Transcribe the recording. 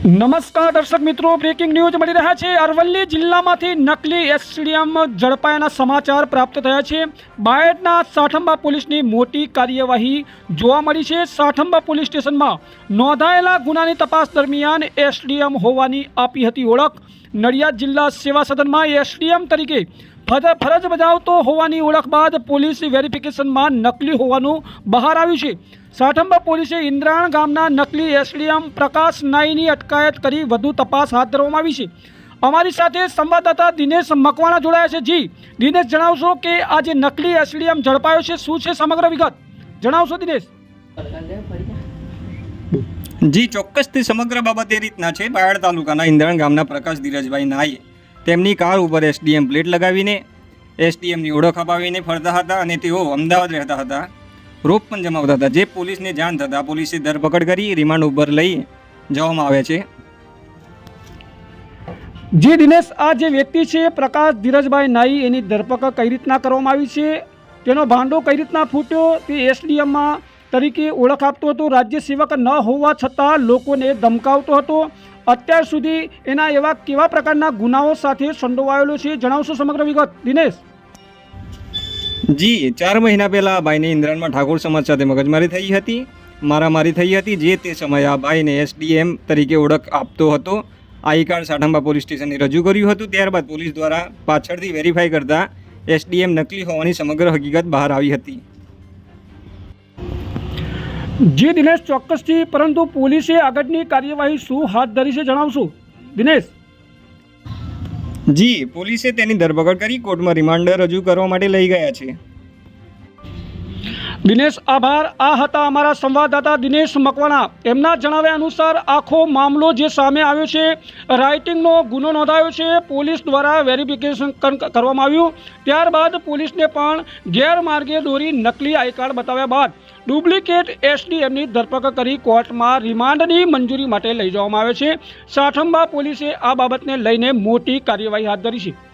નમસ્કાર દર્શક મિત્રો બ્રેકિંગ ન્યૂઝ મળી રહ્યા છે. અરવલ્લી જિલ્લામાંથી નકલી એસડીએમ ઝડપાયાના સમાચાર પ્રાપ્ત થયા છે. બાયડના સાઠંબા પોલીસની મોટી કાર્યવાહી જોવા મળી છે. સાઠંબા પોલીસ સ્ટેશનમાં નોંધાયેલા ગુનાની તપાસ દરમિયાન એસડીએમ હોવાની આપી હતી ઓળખ. નડિયાદ જિલ્લા સેવા સદનમાં એસડીએમ તરીકે ફરજ બજાવતો હોવાની ઓળખ બાદ પોલીસ વેરિફિકેશનમાં નકલી હોવાનું બહાર આવ્યું છે. સાઠંબા પોલીસે ઇન્દ્રાણ ગામના નકલી એસડીએમ પ્રકાશ નાઈની અટકાયત કરી વધુ તપાસ હાથ ધરવામાં આવી છે. અમારી સાથે સંવાદદાતા દિનેશ મકવાણા જોડાયા છે. જી, દિનેશ, જણાવશો કે આ જે નકલી એસડીએમ ઝડપાયો છે, શું છે સમગ્ર વિગત? જણાવશો દિનેશ. જી, ચોક્કસથી સમગ્ર બાબત એ રીતના છે. બાયડ તાલુકાના ઇન્દ્રાણ ગામના પ્રકાશ ધીરજભાઈ નાઈએ તેમની કાર ઉપર એસડીએમ પ્લેટ લગાવીને એસડીએમની ઓળખ અપાવીને ફરતા હતા અને તેઓ અમદાવાદ રહેતા હતા. રોપ પણ જમાવતા હતા. જે પોલીસને જાણ થતાં પોલીસે ધરપકડ કરી, રિમાન્ડ ઉપર લઈ જવામાં આવે છે. જી દિનેશ, આ જે વ્યક્તિ છે, પ્રકાશ ધીરજભાઈ નાઈ, એની ધરપકડ કઈ રીતના કરવામાં આવી છે? તેનો ભાંડો કઈ રીતના ફૂટ્યો? તે એસડીએમમાં તરીકે ઓળખ આપતો હતો. રાજ્ય સેવક ન હોવા છતાં લોકોને ધમકાવતો હતો. અત્યાર સુધી એના એવા કેવા પ્રકારના ગુનાઓ સાથે સંડોવાયેલો છે, જણાવશો સમગ્ર વિગત. દિનેશ. જી, ચાર મહિના પહેલાં ભાઈને ઇન્દ્રાણમાં ઠાકોર સમાજ સાથે મગજમારી થઈ હતી, મારામારી થઈ હતી, જે તે સમયે આ ભાઈને એસડીએમ તરીકે ઓળખ આપતો હતો. આઈ કાર્ડ સાઠંબા પોલીસ સ્ટેશને રજૂ કર્યું હતું, ત્યારબાદ પોલીસ દ્વારા પાછળથી વેરીફાઈ કરતા એસડીએમ નકલી હોવાની સમગ્ર હકીકત બહાર આવી હતી. જી દિનેશ, ચોક્કસથી, પરંતુ પોલીસે આગળની કાર્યવાહી શું હાથ ધરી છે જણાવશો? દિનેશ. જી, પોલીસે તેની ધરપકડ કરી કોર્ટમાં રિમાન્ડર રજૂ કરવા માટે લઈ ગયા છે. દિનેશ, આભાર. આ હતા અમારા સંવાદદાતા દિનેશ મકવાણા. એમના જણાવ્યા અનુસાર, આખો મામલો જે સામે આવ્યો છે, રાઇટિંગનો ગુનો નોંધાયો છે. પોલીસ દ્વારા વેરિફિકેશન કર- કરવામાં આવ્યું. ત્યારબાદ પોલીસને પણ ગેરમાર્ગે દોરી નકલી આઈ કાર્ડ બતાવ્યા બાદ ડુપ્લિકેટ એસડીએમની ધરપકડ કરી કોર્ટમાં રિમાન્ડની મંજૂરી માટે લઈ જવામાં આવે છે. સાઠંબા પોલીસે આ બાબતને લઈને મોટી કાર્યવાહી હાથ ધરી છે.